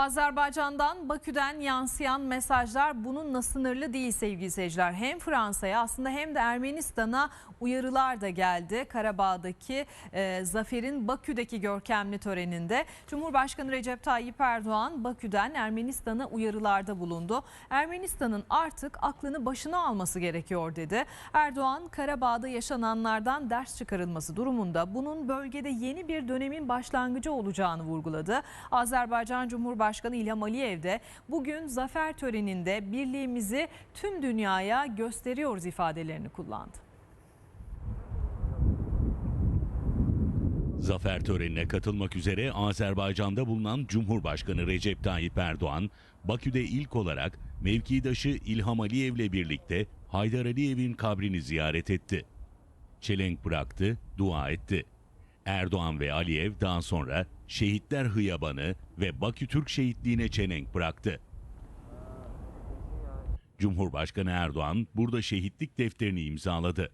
Azerbaycan'dan Bakü'den yansıyan mesajlar bununla sınırlı değil sevgili seyirciler. Hem Fransa'ya aslında hem de Ermenistan'a uyarılar da geldi. Karabağ'daki e, zaferin Bakü'deki görkemli töreninde Cumhurbaşkanı Recep Tayyip Erdoğan Bakü'den Ermenistan'a uyarılarda bulundu. Ermenistan'ın artık aklını başına alması gerekiyor dedi. Erdoğan Karabağ'da yaşananlardan ders çıkarılması durumunda bunun bölgede yeni bir dönemin başlangıcı olacağını vurguladı. Azerbaycan Cumhurbaşkanı İlham Aliyev de bugün zafer töreninde birliğimizi tüm dünyaya gösteriyoruz ifadelerini kullandı. Zafer törenine katılmak üzere Azerbaycan'da bulunan Cumhurbaşkanı Recep Tayyip Erdoğan, Bakü'de ilk olarak mevkidaşı İlham Aliyev'le birlikte Haydar Aliyev'in kabrini ziyaret etti. Çelenk bıraktı, dua etti. Erdoğan ve Aliyev daha sonra Şehitler Hıyabanı ve Bakü Türk Şehitliği'ne çelenk bıraktı. Cumhurbaşkanı Erdoğan burada şehitlik defterini imzaladı.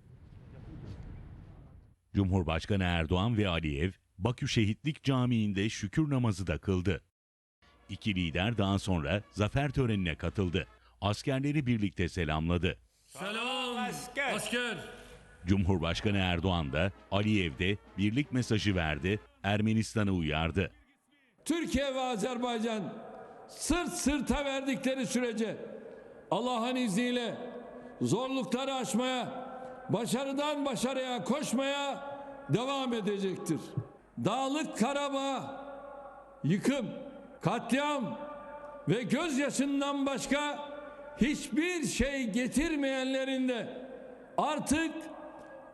Cumhurbaşkanı Erdoğan ve Aliyev, Bakü Şehitlik Camii'nde şükür namazı da kıldı. İki lider daha sonra zafer törenine katıldı. Askerleri birlikte selamladı. Selam asker. asker. Cumhurbaşkanı Erdoğan da Aliyev de birlik mesajı verdi, Ermenistan'ı uyardı. Türkiye ve Azerbaycan sırt sırta verdikleri sürece Allah'ın izniyle zorlukları aşmaya, başarıdan başarıya koşmaya devam edecektir. Dağlık Karabağ yıkım, katliam ve gözyaşından başka hiçbir şey getirmeyenlerin de artık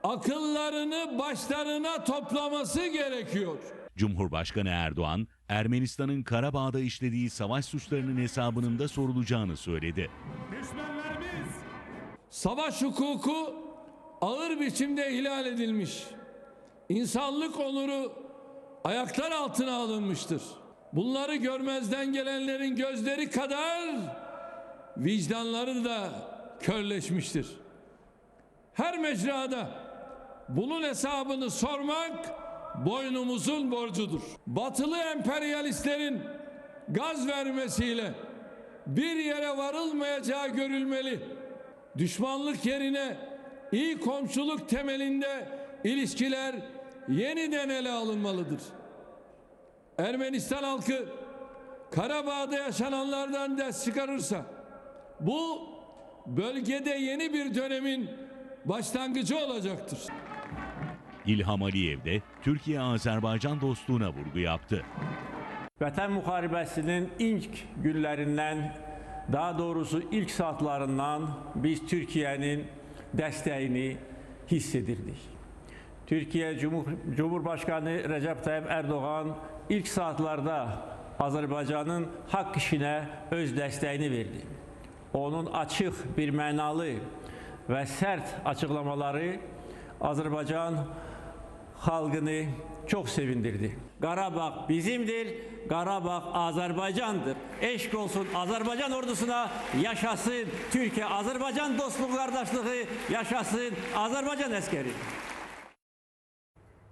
akıllarını başlarına toplaması gerekiyor. Cumhurbaşkanı Erdoğan, Ermenistan'ın Karabağ'da işlediği savaş suçlarının hesabının da sorulacağını söyledi. Savaş hukuku ağır biçimde ihlal edilmiş. İnsanlık onuru ayaklar altına alınmıştır. Bunları görmezden gelenlerin gözleri kadar vicdanları da körleşmiştir. Her mecrada bunun hesabını sormak boynumuzun borcudur. Batılı emperyalistlerin gaz vermesiyle bir yere varılmayacağı görülmeli. Düşmanlık yerine iyi komşuluk temelinde ilişkiler yeniden ele alınmalıdır. Ermenistan halkı Karabağ'da yaşananlardan ders çıkarırsa bu bölgede yeni bir dönemin başlangıcı olacaktır. İlham Aliyev de Türkiye-Azerbaycan dostluğuna vurgu yaptı. Vətən müharibəsinin ilk günlərindən, daha doğrusu ilk saatlarından biz Türkiyənin dəstəyini hiss edirdik. Türkiyə Cumhur Cumhurbaşqanı Rəcəb Tayyip Erdoğan ilk saatlarda Azərbaycanın haqq işinə öz dəstəyini verdi. Onun açıq, bir mənalı və sərt açıqlamaları Azərbaycan xalqını çox sevindirdi. Qarabağ bizimdir, Qarabağ Azərbaycandır. Eşq olsun Azərbaycan ordusuna, yaşasın Türkiyə-Azərbaycan dostluq qardaşlığı, yaşasın Azərbaycan əskəri.